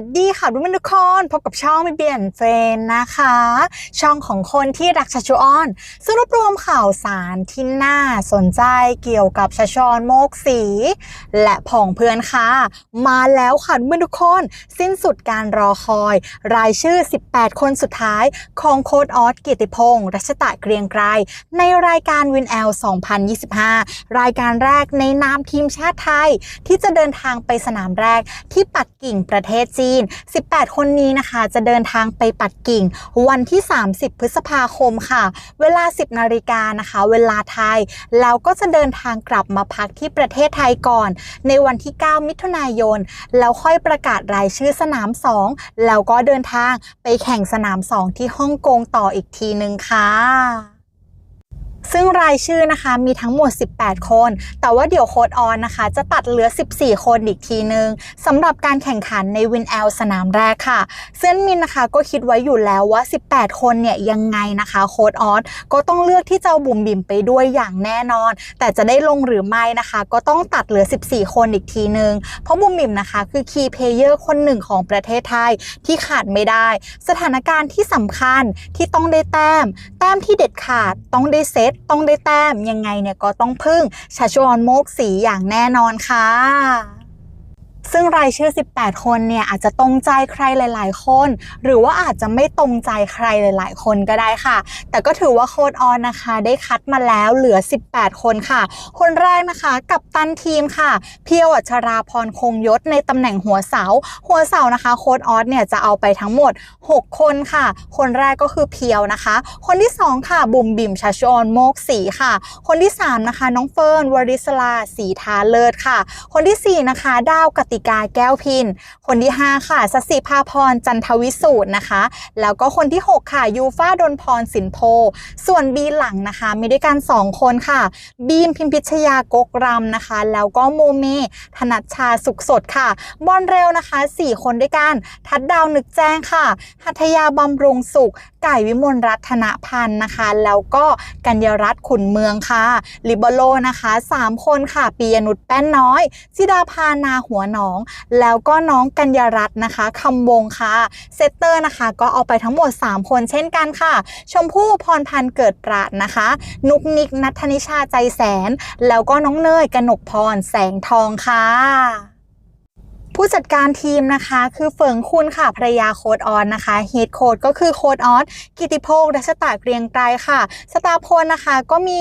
สดีค่ะทุกคนทุกคนพบกับช่องไม่เปลี่ยนเฟนนะคะ ช่องของคนที่รักชัชวอนซึ่งรวบรวมข่าวสารที่น่าสนใจเกี่ยวกับชัชวอนโมกสี และผองเพื่อนค่ะ มาแล้วค่ะทุกคนทุกคนสิ้นสุดการรอคอย รายชื่อ 18 คนสุดท้ายของโค้ดออสเกียรติพงศ์รัชตะเกรียงไกรในรายการวินแอล2025 รายการแรกในนามทีมชาติไทย ที่จะเดินทางไปสนามแรกที่ปักกิ่งประเทศจีน18 คนนี้นะคะจะเดินทางไปปักกิ่ง วันที่ 30 พฤษภาคมค่ะ เวลา 10 นาฬิกานะคะ เวลาไทย แล้วก็จะเดินทางกลับมาพักที่ประเทศไทยก่อน ในวันที่ 9 มิถุนายน แล้วค่อยประกาศรายชื่อสนาม 2 แล้วก็เดินทางไปแข่งสนาม 2 ที่ฮ่องกงต่ออีกทีนึงค่ะ ซึ่งรายชื่อนะคะมีทั้งหมด 18 คน แต่ว่าเดี๋ยวโค้ดออนนะคะ จะตัดเหลือ 14 คนอีกทีนึงสำหรับการแข่งขันในวินแอลสนามแรกค่ะ ซึ่งมินนะคะก็คิดไว้อยู่แล้วว่า 18 คนเนี่ยยังไงนะคะโค้ดออนก็ต้องเลือกที่จะเอาบุ๋มบิ๋มไปด้วยอย่างแน่นอน แต่จะได้ลงหรือไม่นะคะ ก็ต้องตัดเหลือ 14 คนอีกทีนึง เพราะบุ๋มบิ๋มนะคะคือคีย์เพลเยอร์คนหนึ่งของประเทศไทยที่ขาดไม่ได้ สถานการณ์ที่สำคัญที่ต้องได้แต้ม แต้มที่เด็ดขาดต้องได้เซตต้องได้แต้มยังไงเนี่ยก็ต้องพึ่งชาชวอนโมกสีอย่างแน่นอนค่ะ รายชื่อ 18 คนเนี่ยอาจจะตรงใจใครหลาย ๆ คน หรือว่าอาจจะไม่ตรงใจใครหลาย ๆ คนก็ได้ค่ะ แต่ก็ถือว่าโค้ดออนนะคะ ได้คัดมาแล้วเหลือ 18 คนค่ะ คนแรกนะคะ กับตันทีมค่ะ เพียวอัชราพรคงยศในตำแหน่งหัวเสา หัวเสานะคะโค้ดออสเนี่ยจะเอาไปทั้งหมด 6 คนค่ะ คนแรกก็คือเพียวนะคะ คนที่ 2 ค่ะบุ๋มบิ๋มชาชอนโมกสีค่ะ คนที่ 3 นะคะ น้องเฟิร์นวริศลาสีทาเลิศค่ะ คนทีสี่4 นะคะ ดาวกติกาแก้วพิน คนที่ 5 ค่ะสสิภาพรจันทวิสูตรนะคะ แล้วก็คนที่ 6 ค่ะ ยูฟ้าดนพรสินโพ ส่วนบีหลังนะคะ มีด้วยกัน 2 คนค่ะ บีมพิมพิชยากกรำนะคะ แล้วก็โมเม ธนัชชาสุขสดค่ะ บอลเร็วนะคะ 4 คนด้วยกัน ทัดดาวนึกแจ้งค่ะ หัทยาบำรุงสุขไก่วิมลรัตนพันธ์นะคะ แล้วก็กัญญรัตน์ขุนเมืองค่ะ ลิเบโลนะคะ 3 คนค่ะปียนุชแป้นน้อยจิดาพานาหัวหนอง แล้วก็น้องกัญญรัตน์นะคะคำวงค่ะ เซตเตอร์นะคะ ก็เอาไปทั้งหมด 3 คนเช่นกันค่ะ ชมพู่พรพันธ์เกิดปราดนะคะ นุกนิกนัทนิชาใจแสน แล้วก็น้องเนยกนกพรแสงทองค่ะ ผู้จัดการทีมนะคะ คือเฟิงคุณค่ะภรรยาโค้ดออนนะคะเฮดโค้ดก็คือโค้ดออสกิติพงศ์รัชตาเกรียงไกรค่ะ สตาพลนะคะก็มี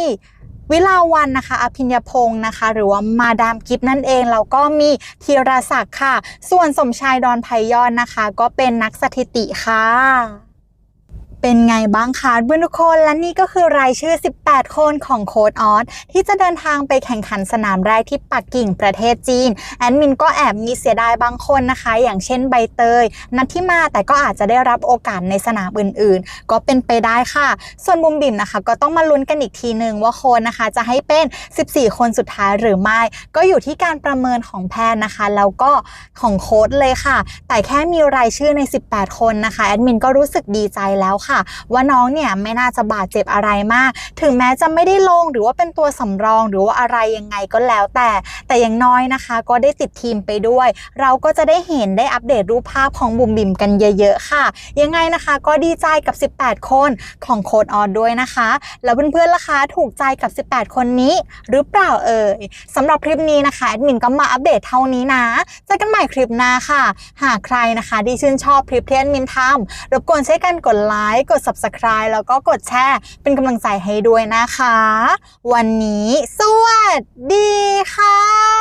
วิลาวันนะคะ อภิญญพงศ์นะคะ หรือว่ามาดามกิฟนั่นเอง แล้วก็มีธีรศักดิ์ค่ะ ส่วนสมชายดอนไพยอนนะคะ ก็เป็นนักสถิติค่ะ ไงบ้างคะเพื่อนทุกคนและนี่ก็คือรายชื่อ 18 คนของโค้ดออสที่จะเดินทางไปแข่งขันสนามแรกที่ปักกิ่งประเทศจีน แอดมินก็แอบมีเสียดายบางคนนะคะ อย่างเช่นใบเตย นัดที่มาแต่ก็อาจจะได้รับโอกาสในสนามอื่นๆ ก็เป็นไปได้ค่ะ ส่วนบุมบิ่มนะคะ ก็ต้องมาลุ้นกันอีกทีหนึ่งว่าโค้ดนะคะ จะให้เป็น 14 คนสุดท้ายหรือไม่ ก็อยู่ที่การประเมินของแพทย์นะคะ แล้วก็ของโค้ดเลยค่ะ แต่แค่มีรายชื่อใน 18 คนนะคะแอดมินก็รู้สึกดีใจแล้วค่ะว่าน้องเนี่ยไม่น่าจะบาดเจ็บอะไรมาก ถึงแม้จะไม่ได้ลงหรือว่าเป็นตัวสำรองหรือว่าอะไรยังไงก็แล้วแต่ แต่อย่างน้อยนะคะ ก็ได้ติดทีมไปด้วย เราก็จะได้เห็นได้อัปเดตรูปภาพของบุ๋มบิมกันเยอะ ๆ ค่ะ ยังไงนะคะก็ดีใจกับ 18 คนของโค้ดออดด้วยนะคะ แล้วเพื่อนๆล่ะคะถูกใจกับ 18 คนนี้หรือเปล่าเอ่ยสำหรับคลิปนี้นะคะแอดมินก็มาอัปเดตเท่านี้นะเจอกันใหม่คลิปหน้าค่ะ หากใครนะคะที่ชื่นชอบคลิปที่แอดมินทำรบกวนช่วยกันกดไลค์กด subscribe แล้วก็กดแชร์เป็นกำลังใจให้ด้วยนะคะ วันนี้สวัสดีค่ะ